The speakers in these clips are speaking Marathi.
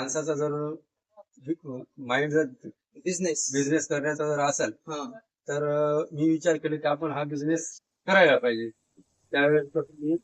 माणसाचा जर माइंड जर बिझनेस बिझनेस करण्याचा जर असेल हा. तर मी विचार केले की आपण हा बिझनेस करायला पाहिजे. त्यावेळेस मी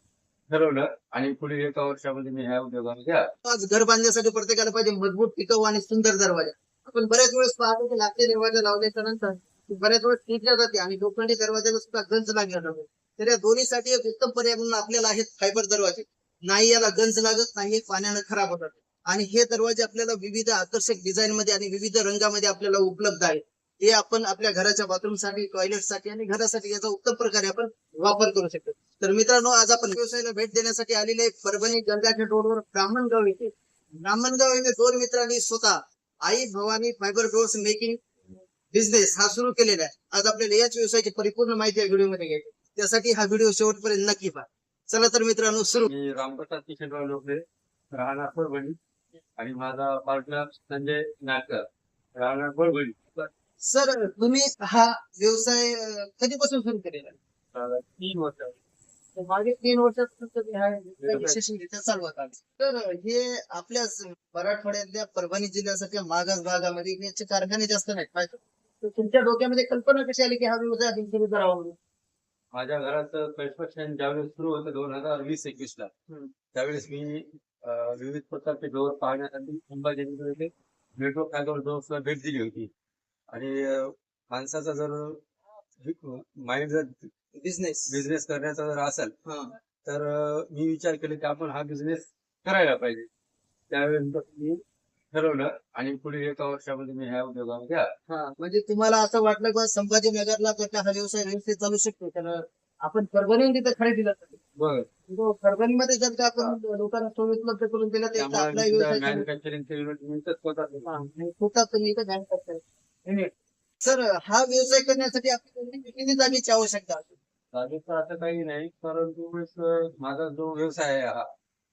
ठरवलं आणि पुढील एका वर्षामध्ये मी ह्या उद्योगामध्ये. आज घर बांधण्यासाठी प्रत्येकाला पाहिजे मजबूत टिकाऊ आणि सुंदर दरवाजा. आपण बऱ्याच वेळेस पाहतो की लाकडी दरवाजा लावल्याच्या नंतर बऱ्याच वेळेस टिकल्या जाते आणि लोखंडी दरवाजाला सुद्धा गंज लागला जातो. तर या दोन्हीसाठी एक उत्तम पर्याय म्हणून आपल्याला आहेत फायबर दरवाजे. नाही याला गंज लागत नाही पाण्यानं खराब होतात. आणि हे दरवाजे आपल्याला विविध आकर्षक डिझाईन मध्ये आणि विविध रंगामध्ये आपल्याला उपलब्ध आहेत. हे आपण आपल्या घराच्या बाथरूमसाठी टॉयलेटसाठी आणि घरासाठी याचा उत्तम प्रकारे आपण वापर करू शकतो. तर मित्रांनो आज आपण व्यवसायाला भेट देण्यासाठी आलेले परभणी गंगाखेड रोडवर ब्राह्मणगाव येथे. ब्राह्मणगाव येथे दोन मित्रांनी स्वतः Aai Bhavani fibre doors making business हा सुरू केलेला आहे. आज आपल्याला याच व्यवसायाची परिपूर्ण माहिती या व्हिडिओमध्ये घ्यायची त्यासाठी हा व्हिडिओ शेवटपर्यंत नक्की पहा. चला तर मित्रांनो सुरू. रामप्रसाद किशनराव लोकले राहणार परभणी. आणि माझा पार्टनर संजय नाटकर राहणार सर तुम्ही हा व्यवसाय कधीपासून सुरू केलेला तीन वर्ष तर मागे तीन वर्षात तुम्ही हा व्यवसाय यशस्वीरित्या चालवत आहात तर हे आपल्या स- मराठवाड्यातल्या परभणी जिल्ह्यासारख्या मागास भागामध्ये याचे कारखाने जास्त नाहीत तर तुमच्या डोक्यामध्ये कल्पना कशी आली की हा व्यवसाय आपण सुरू करावा म्हणून? माझ्या घरात कन्स्ट्रक्शन ज्यावेळेस सुरू होतं दोन हजार वीस एकवीस ला हम्म. त्यावेळेस मी विविध प्रकारचे डोअर पाहण्यासाठी संभाजीनगर येथे भेट दिली होती. आणि माणसाचा जर माइंड जर बिझनेस बिझनेस करण्याचा जर असेल तर मी विचार केले की आपण हा बिझनेस करायला पाहिजे. त्यावेळेस मी ठरवलं आणि पुढील एका वर्षामध्ये मी ह्या उद्योगामध्ये म्हणजे तुम्हाला असं वाटलं की संभाजीनगरला तर हा व्यवसाय व्यवस्थित चालू शकतो? तर आपण परभणी तिथे खरेदीला. बरं. परभणीमध्ये जर का आपण लोकांना सोय उपलब्ध करून दिला तर आपला व्यवसाय चालू- मॅन्युफॅक्चरिंग युनिट मी इथंच स्वतः हा, आणि स्वतः तुम्ही इथं जाऊ शकता सर हा व्यवसाय करण्यासाठी आपल्याला किती जागेची आवश्यकता असते असं काही नाही परंतु माझा जो व्यवसाय आहे हा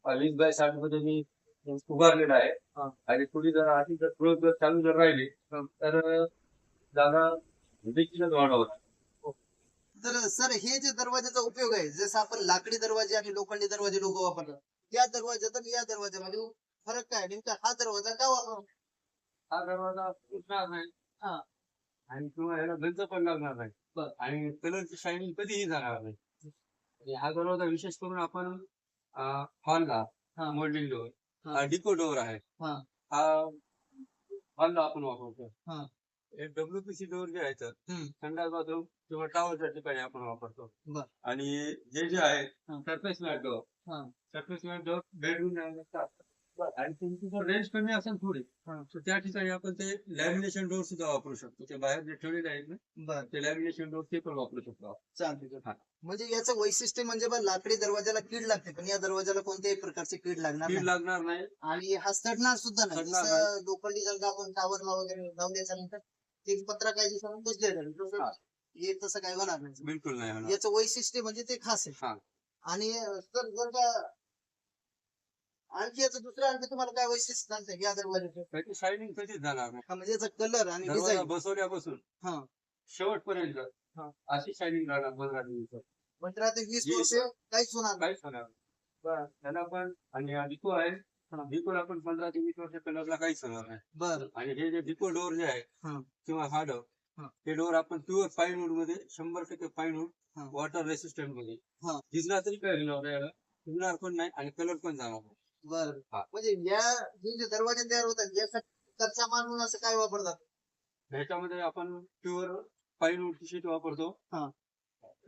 हा वीस बाय साठमध्ये मी उभारलेला आहे. हा. आणि पुढे जर अशी जर growth जर चालू जर राहिली तर जागा देखीलच वाढवत. तर सर हे जे दरवाजाचा उपयोग आहे जसं आपण लाकडी दरवाजे आणि लोखंडी दरवाजे लोक वापरतात त्या दरवाजात आणि या दरवाजामध्ये फरक काय? नेमका हा दरवाजा का वापर हा दरवाजा फुटणार नाही हा. आणि किंवा ह्याला गंज पण लागणार नाही बरं. आणि कलरची शायनिंग कधीही जाणार नाही आणि हा दरवाजा विशेष करून आपण हॉलला हा. मोल्डिंग डोअर हा. डिको डोअर आहे हा. हा हॉलला आपण वापरतो हा. डब्ल्यूपीसी डोअर जे आहेत हम्म. संडास बाथरूम किंवा टॉवरच्या ठिकाणी आपण वापरतो. आणि हे जे आहे. Surface matt door. Surface matt door bedroom आणि तुमची जर रेंज कमी असेल थोडी. तर त्या ठिकाणी आपण ते लॅमिनेशन डोअर सुद्धा वापरू शकतो ते बाहेर जे ठेवलेले आहेत ना ते लॅमिनेशन डोअर ते पण वापरू शकतो. चालते. म्हणजे याचं वैशिष्ट्य म्हणजे लाकडी दरवाजाला कीड लागते पण या दरवाजाला कोणत्याही प्रकारची कीड लागणार कीड लागणार नाही आणि हा सडणार सुद्धा नाही लोखंडी जर आपण टावरला वगैरे लावून त्याच्यानंतर ते पत्रा काही दिवसांनी बसले जाईल तसं हा. तसं काही होणार नाही बिलकुल नाही होणार याचं वैशिष्ट्य म्हणजे ते खास आहे हा. आणि सर जर का आणखी याचं दुसरं आणखी तुम्हाला काय वैशिष्ट्य सांगता या दरवाजाचं शायनिंग कधीच जाणार नाही म्हणजे याचा कलर आणि डिझाईन बसवल्यापासून हा. शेवटपर्यंत हा. अशी शायनिंग राहणार दिवस पंधरा ते वीस वीस वर्ष काहीच होणार. काहीच होणार. त्याला पण आणि डिको आहे डिकोला पण पंधरा ते वीस वर्ष कलरला काहीच होणार नाही बरं आणि हे जे डिको डोअर जे आहे हा. किंवा हा डोअर हा. ते डोअर आपण प्युअर फाईन वूडमध्ये शंभर टक्के फाईन वूड हा. वॉटर रेसिस्टंटमध्ये हा. भिजला तरी नाही याला भिजणार पण नाही आणि कलर पण जाणार नाही बरं हा. म्हणजे या जे जे दरवाजे तयार होतात यासाठी कच्चा माल म्हणून असं काय वापरतात ह्याच्यामध्ये आपण प्युअर फाईन वूड शीट वापरतो हा.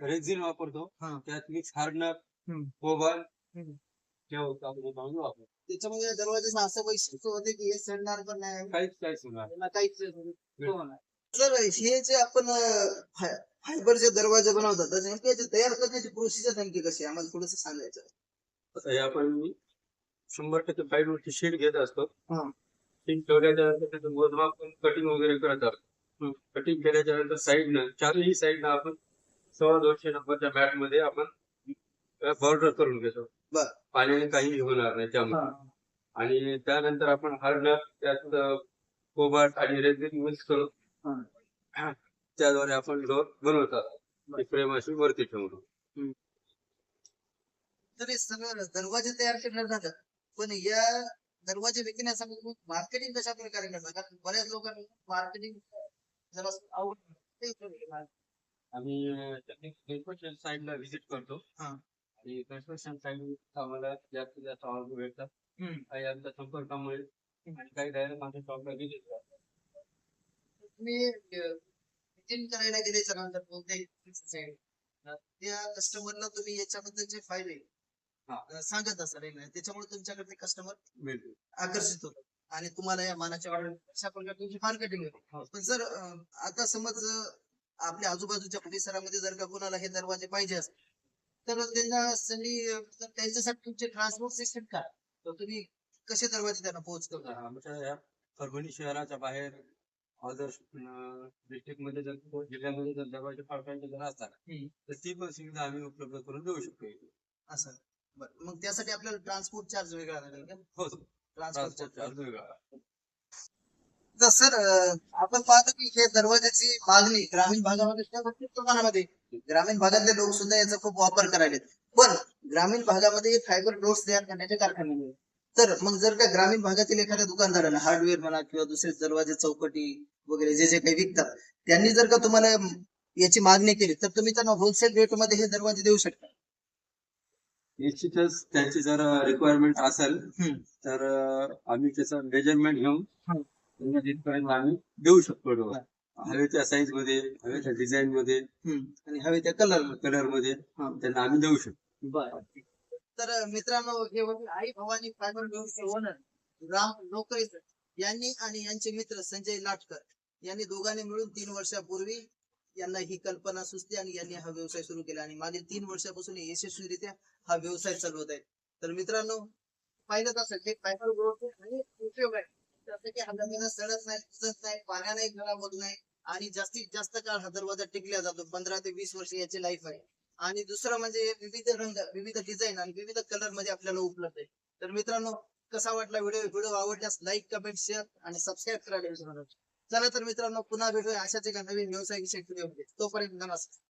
रेझिन वापरतो हा. त्यात मिक्स हार्डनर हम्म. हे त्याच्यामुळे असं वैशिष्ट्य होते की हे सडणार पण नाही. काहीच काहीच होणार याला काहीच होणार सर हे जे आपण फायबरचे दरवाजे बनवतात तयार करण्याची प्रोसिजर नेमकी कशी? आम्हाला थोडस सांगायचं. आता हे आपण शंभर टक्के वूडची शीट घेत असतो. हा. शीट ठेवल्याच्या नंतर त्याचं मोजमाप कटिंग वगैरे करत असतो कटिंग केल्याच्यानंतर साईडनं चारही साईडनं आपण सव्वा दोनशे नंबरच्या मॅटमध्ये आपण बॉर्डर करून घेतो. बर. पाण्याने काही होणार नाही त्यामध्ये आणि त्यानंतर आपण हार्डनर त्यात कोबाट आणि रेझिन मिक्स करून त्याद्वारे आपण डोर बनवतात फ्रेम अशी वरती ठेवून तर हे सगळं दरवाजे तयार करण्यात झालं पण या दरवाजे विकण्यासाठी मार्केटिंग कशा प्रकारे करता? कारण बऱ्याच लोकांना मार्केटिंग जरा आवड. आम्ही साईडला व्हिजिट करतो. हा. आणि कन्स्ट्रक्शन साईड आम्हाला जास्तीत जास्त ऑर्डर भेटतात हम्म. काही आमच्या संपर्कामुळे आणि काही डायरेक्ट आमच्या शॉपला व्हिजिट करतात तुम्ही करायला गेल्याच्यानंतर कोणत्याही side ला, त्या कस्टमरला तुम्ही याच्याबद्दलचे फायदे हा. सांगत असाल? त्याच्यामुळे तुमच्याकडे कस्टमर मिळतो आकर्षित होतात आणि तुम्हाला या मानाची ऑर्डर अशा प्रकारे तुमची मार्केटिंग होते हो. पण जर अं, आता समज आपल्या आजूबाजूच्या परिसरामध्ये जर का कोणाला हे दरवाजे पाहिजे असतील तर तर त्यांच्यासाठी तुमचे ट्रान्सपोर्ट सिस्टम काय? तर तुम्ही कसे दरवाजे त्यांना पोहोचतो आमच्या या परभणी शहराच्या बाहेर अदर डिस्ट्रिक्टमध्ये जर जिल्ह्यामध्ये जर दरवाजे फाळकांचे जर असतात. तर ती पण सुविधा आम्ही उपलब्ध करून देऊ शकतो इथे. असं. बरं. मग त्यासाठी आपल्याला ट्रान्सपोर्ट चार्ज वेगळा लागेल का? हो. ट्रान्सपोर्ट चार्ज चार्ज वेगळा तर सर आपण पाहतो की हे दरवाजाची मागणी ग्रामीण भागामध्ये प्रमाणामध्ये. ग्रामीण भागातले लोक सुद्धा याचा खूप वापर करायलेत. पण ग्रामीण भागामध्ये फायबर डोर्स तयार करण्याचे कारखाने नाही. तर मग जर का ग्रामीण भागातील एखाद्या दुकानदाराला हार्डवेअर म्हणा किंवा दुसरे दरवाजे चौकटी वगैरे जे जे काही विकतात त्यांनी जर का तुम्हाला याची मागणी केली तर तुम्ही त्यांना होलसेल रेटमध्ये हे दरवाजे देऊ शकता. निश्चितच त्यांची जर रिक्वायरमेंट असेल. तर आम्ही त्याचं मेजरमेंट घेऊन आम्ही देऊ शकतो. हवे त्या साईजमध्ये हवे त्या डिझाईन मध्ये. आणि हवे त्या कलर कलरमध्ये. त्यांना आम्ही देऊ शकतो. बर. तर मित्रांनो हे आई भवानी फायबर डोअरचे ओनर राम लोकरेकर यांनी आणि यांचे मित्र संजय लाटकर यांनी दोघांनी मिळून तीन वर्षापूर्वी यांना ही कल्पना सुचली आणि यांनी हा व्यवसाय सुरू केला. आणि मागील तीन वर्षापासून यशस्वीरित्या हा व्यवसाय चालवत आहेत. तर मित्रांनो पाहिलं असेल हे फायबर डोअरचे अनेक उपयोग आहेत. जसं हा दरवाजा सडत नाही दिसत नाही पाण्याने खराब होत नाही. आणि जास्तीत जास्त काळ हा दरवाजा टिकला जातो. पंधरा ते वीस वर्ष याची लाईफ आहे. आणि दुसरं म्हणजे विविध रंग विविध डिझाईन आणि विविध कलरमध्ये आपल्याला उपलब्ध आहे. तर मित्रांनो कसा वाटला व्हिडिओ व्हिडिओ आवडल्यास लाईक कमेंट शेअर आणि सबस्क्राईब करायला विसरू नका. चला तर मित्रांनो पुन्हा भेटूया अशाच एका नवीन व्यवसाय विषयी व्हिडिओ तोपर्यंत नमस्कार.